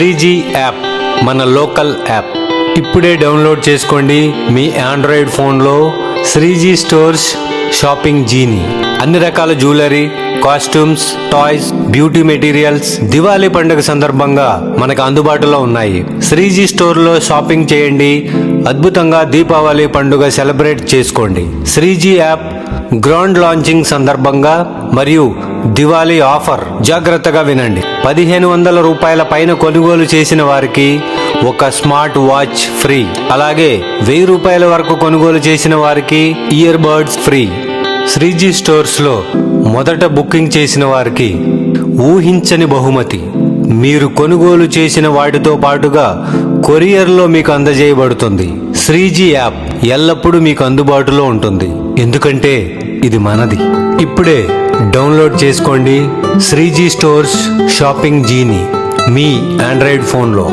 Three G app మన local app. ఇప్పుడే download చేసుకోండి మీ ఆండ్రాయిడ్ ఫోన్లో శ్రీజీ స్టోర్స్ షాపింగ్ జీని. అన్ని రకాల jewellery costumes toys beauty materials Diwali పండుగ సందర్భంగా మనకు అందుబాటులో ఉన్నాయి. శ్రీజీ స్టోర్లో షాపింగ్ చేయండి. అద్భుతంగా దీపావళి పండుగ సెలబ్రేట్ చేసుకోండి. శ్రీజీ యాప్ గ్రౌండ్ లాంచింగ్ సందర్భంగా మరియు దివాళీ ఆఫర్. జాగ్రత్తగా వినండి. పదిహేను వందల రూపాయల పైన కొనుగోలు చేసిన వారికి ఒక స్మార్ట్ వాచ్ ఫ్రీ. అలాగే వెయ్యి రూపాయల వరకు కొనుగోలు చేసిన వారికి ఇయర్ బర్డ్స్ ఫ్రీ. శ్రీజీ స్టోర్స్లో మొదట బుకింగ్ చేసిన వారికి ఊహించని బహుమతి. మీరు కొనుగోలు చేసిన వాటితో పాటుగా కొరియర్లో మీకు అందజేయబడుతుంది. శ్రీజీ యాప్ ఎల్లప్పుడూ మీకు అందుబాటులో ఉంటుంది. ఎందుకంటే ఇది మనది. ఇప్పుడే డౌన్లోడ్ చేసుకోండి శ్రీజీ స్టోర్స్ షాపింగ్ జీని మీ ఆండ్రాయిడ్ ఫోన్లో.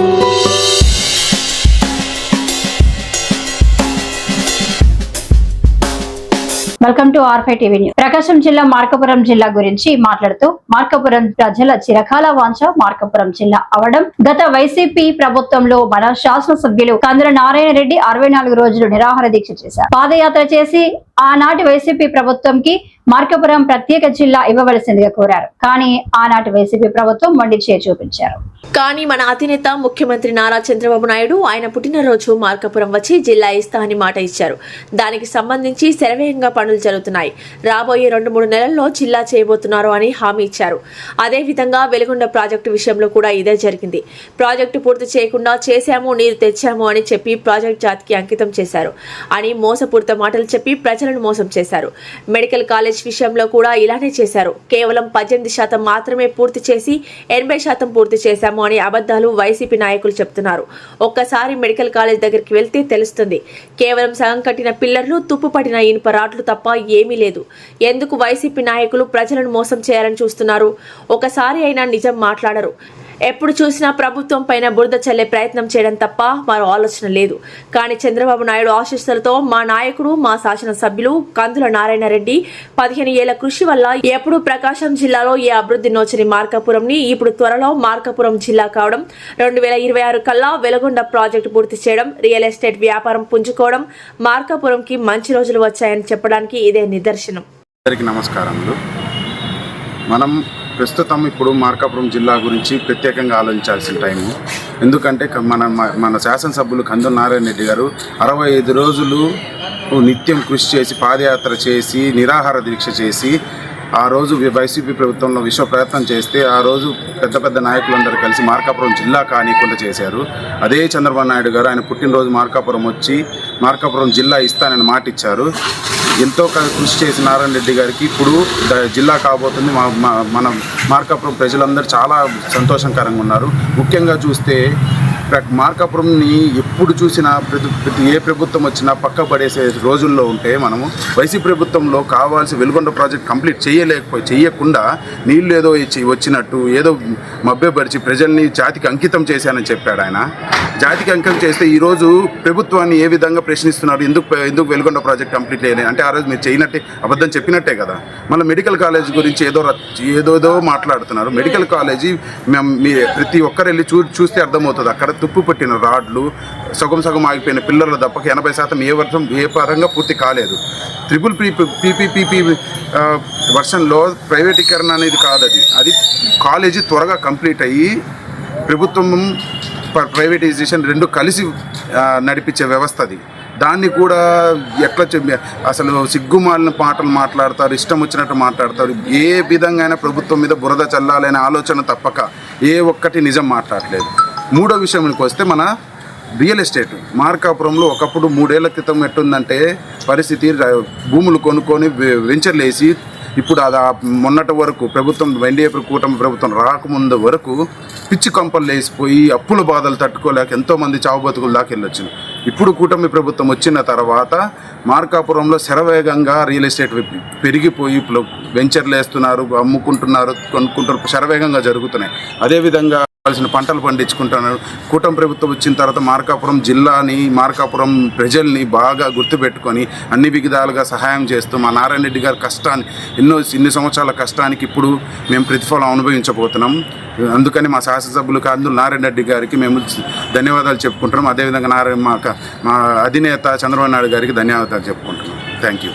Welcome to RFI TV news. Prakasam జిల్లా మార్కపురం జిల్లా గురించి మాట్లాడుతూ మార్కపురం ప్రజల చిరకాల వాంఛ మార్కపురం జిల్లా అవడం గత వైసీపీ ప్రభుత్వంలో మన శాసనసభ్యులు కందుల నారాయణ రెడ్డి అరవై నాలుగు రోజులు నిరాహార దీక్ష చేశారు. పాదయాత్ర చేసి ఆనాటి వైసీపీ ప్రభుత్వంకి మార్కపురం ప్రత్యేక జిల్లా ఇవ్వవలసిందిగా కోరారు. కానీ ఆనాటి వైసీపీ ప్రభుత్వం మొండి చేయి చూపించారు. కానీ మన అధినేత ముఖ్యమంత్రి నారా చంద్రబాబు నాయుడు ఆయన పుట్టినరోజు మార్కాపురం వచ్చి జిల్లా ఇస్తా అని మాట ఇచ్చారు. దానికి సంబంధించి శరవేగంగా పనులు జరుగుతున్నాయి. రాబోయే రెండు మూడు నెలల్లో జిల్లా చేయబోతున్నారు అని హామీ ఇచ్చారు. అదే విధంగా వెలుగొండ ప్రాజెక్టు విషయంలో కూడా ఇదే జరిగింది. ప్రాజెక్టు పూర్తి చేయకుండా చేశాము నీరు తెచ్చాము అని చెప్పి ప్రాజెక్ట్ జాతికి అంకితం చేశారు. అని మోసపూరిత మాటలు చెప్పి ప్రజలను మోసం చేశారు. మెడికల్ కాలేజ్ విషయంలో కూడా ఇలానే చేశారు. కేవలం పద్దెనిమిది శాతం మాత్రమే పూర్తి చేసి ఎనభై శాతం పూర్తి చేశాము అని అబద్ధాలు వైసీపీ నాయకులు చెప్తున్నారు. ఒక్కసారి మెడికల్ కాలేజ్ దగ్గరికి వెళ్తే తెలుస్తుంది. కేవలం సగం కట్టిన పిల్లర్లు తుప్పు పడిన ఇనుప రాట్లు తప్ప ఏమీ లేదు. ఎందుకు వైసీపీ నాయకులు ప్రజలను మోసం చేయాలని చూస్తున్నారు? ఒకసారి అయినా నిజం మాట్లాడరు. ఎప్పుడు చూసినా ప్రభుత్వం పైన బురద చల్లే ప్రయత్నం చేయడం తప్ప మరో ఆలోచన లేదు. కానీ చంద్రబాబు నాయుడు ఆశీస్సులతో మా నాయకుడు మా శాసనసభ్యులు కందుల నారాయణ రెడ్డి పదిహేను ఏళ్ళ కృషి వల్ల ఎప్పుడు ప్రకాశం జిల్లాలో ఏ అభివృద్ధి నోచని మార్కాపురంని ఇప్పుడు త్వరలో మార్కాపురం జిల్లా కావడం రెండు వేల ఇరవై ఆరు కల్లా వెలగొండ ప్రాజెక్టు పూర్తి చేయడం రియల్ ఎస్టేట్ వ్యాపారం పుంజుకోవడం మార్కాపురంకి మంచి రోజులు వచ్చాయని చెప్పడానికి ఇదే నిదర్శనం. అందరికీ నమస్కారములు. మనం ప్రస్తుతం ఇప్పుడు మార్కాపురం జిల్లా గురించి ప్రత్యేకంగా ఆలోచించాల్సిన టైము. ఎందుకంటే మన మన శాసనసభ్యులు కందు నారాయణ రెడ్డి గారు అరవై ఐదు రోజులు నిత్యం కృషి చేసి పాదయాత్ర చేసి నిరాహార దీక్ష చేసి ఆ రోజు వైసీపీ ప్రభుత్వంలో విశ్వ ప్రయత్నం చేస్తే ఆ రోజు పెద్ద పెద్ద నాయకులందరూ కలిసి మార్కాపురం జిల్లా కానీకుండా చేశారు. అదే చంద్రబాబు నాయుడు గారు ఆయన పుట్టినరోజు మార్కాపురం వచ్చి మార్కాపురం జిల్లా ఇస్తానని మాట ఇచ్చారు ఎంతో క- కృషి చేసిన నారాయణ రెడ్డి గారికి ఇప్పుడు జిల్లా కాబోతుంది. మా మన మార్కాపురం ప్రజలందరూ చాలా సంతోషకరంగా ఉన్నారు. ముఖ్యంగా చూస్తే మార్కాపురంని ఎప్పుడు చూసినా ప్రతి ప్రతి ఏ ప్రభుత్వం వచ్చినా పక్క పడేసే రోజుల్లో ఉంటే మనము వైసీ ప్రభుత్వంలో కావాల్సి వెలుగొండ ప్రాజెక్ట్ కంప్లీట్ చేయలేకపోయి చేయకుండా నీళ్ళు ఏదో ఇచ్చి వచ్చినట్టు ఏదో మభ్యపరిచి ప్రజల్ని జాతికి అంకితం చేశానని చెప్పాడు ఆయన. జాతికి అంకితం చేస్తే ఈరోజు ప్రభుత్వాన్ని ఏ విధంగా ప్రశ్నిస్తున్నారు? ఎందుకు ఎందుకు వెలుగొండ ప్రాజెక్ట్ కంప్లీట్ చేయలేదు అంటే ఆ రోజు మీరు చేయనట్టే అబద్ధం చెప్పినట్టే కదా. మళ్ళీ మెడికల్ కాలేజ్ గురించి ఏదో ఏదోదో మాట్లాడుతున్నారు. మెడికల్ కాలేజీ మేము మీ ప్రతి ఒక్కరు వెళ్ళి చూ చూస్తే అర్థమవుతుంది. అక్కడ తుప్పు పట్టిన రాడ్లు సగం సగం ఆగిపోయిన పిల్లర్లు తప్పక ఎనభై శాతం ఏ వర్షం ఏ పరంగా పూర్తి కాలేదు. ట్రిపుల్ పీపీపీపీ వర్షన్లో ప్రైవేటీకరణ అనేది కాదు అది అది కాలేజీ త్వరగా కంప్లీట్ అయ్యి ప్రభుత్వం ప్రైవేటైజేషన్ రెండు కలిసి నడిపించే వ్యవస్థ అది దాన్ని కూడా ఎట్లా చెప్ప- అసలు సిగ్గుమాలిన మాటలు మాట్లాడతారు ఇష్టం వచ్చినట్టు మాట్లాడతారు. ఏ విధంగా అయినా ప్రభుత్వం మీద బురద చల్లాలనే ఆలోచన తప్పక. ఏ ఒక్కటి నిజం మాట్లాడలేదు. మూడో విషయానికి వస్తే మన రియల్ ఎస్టేట్ మార్కాపురంలో ఒకప్పుడు మూడేళ్ళ క్రితం ఎట్టుందంటే పరిస్థితి భూములు కొనుక్కొని వె- వెంచర్లు వేసి ఇప్పుడు అది మొన్నటి వరకు ప్రభుత్వం ఎన్డీఏ కూటమి ప్రభుత్వం రాకముందు వరకు పిచ్చి కంపలు లేసిపోయి అప్పుల బాధలు తట్టుకోలేక ఎంతోమంది చావుబతుకులు దాకెళ్ళొచ్చింది దాకా ఇప్పుడు కూటమి ప్రభుత్వం వచ్చిన తర్వాత మార్కాపురంలో శరవేగంగా రియల్ ఎస్టేట్ పెరిగిపోయి ఇప్పుడు వెంచర్లు వేస్తున్నారు అమ్ముకుంటున్నారు కొనుక్కుంటున్నారు శరవేగంగా జరుగుతున్నాయి. అదేవిధంగా కావాల్సిన పంటలు పండించుకుంటున్నారు కూటమి ప్రభుత్వం వచ్చిన తర్వాత మార్కాపురం జిల్లాని మార్కాపురం ప్రజల్ని బాగా గుర్తుపెట్టుకొని అన్ని విధాలుగా సహాయం చేస్తూ మా నారాయణ రెడ్డి గారి కష్టాన్ని ఎన్నో ఇన్ని సంవత్సరాల కష్టానికి ఇప్పుడు మేము ప్రతిఫలం అనుభవించబోతున్నాం. అందుకని మా శాసనసభ్యులు కాదు నారాయణ రెడ్డి గారికి మేము ధన్యవాదాలు చెప్పుకుంటున్నాం. అదేవిధంగా నారాయణ మా మా అధినేత చంద్రబాబు నాయుడు గారికి ధన్యవాదాలు చెప్పుకుంటున్నాం. Thank you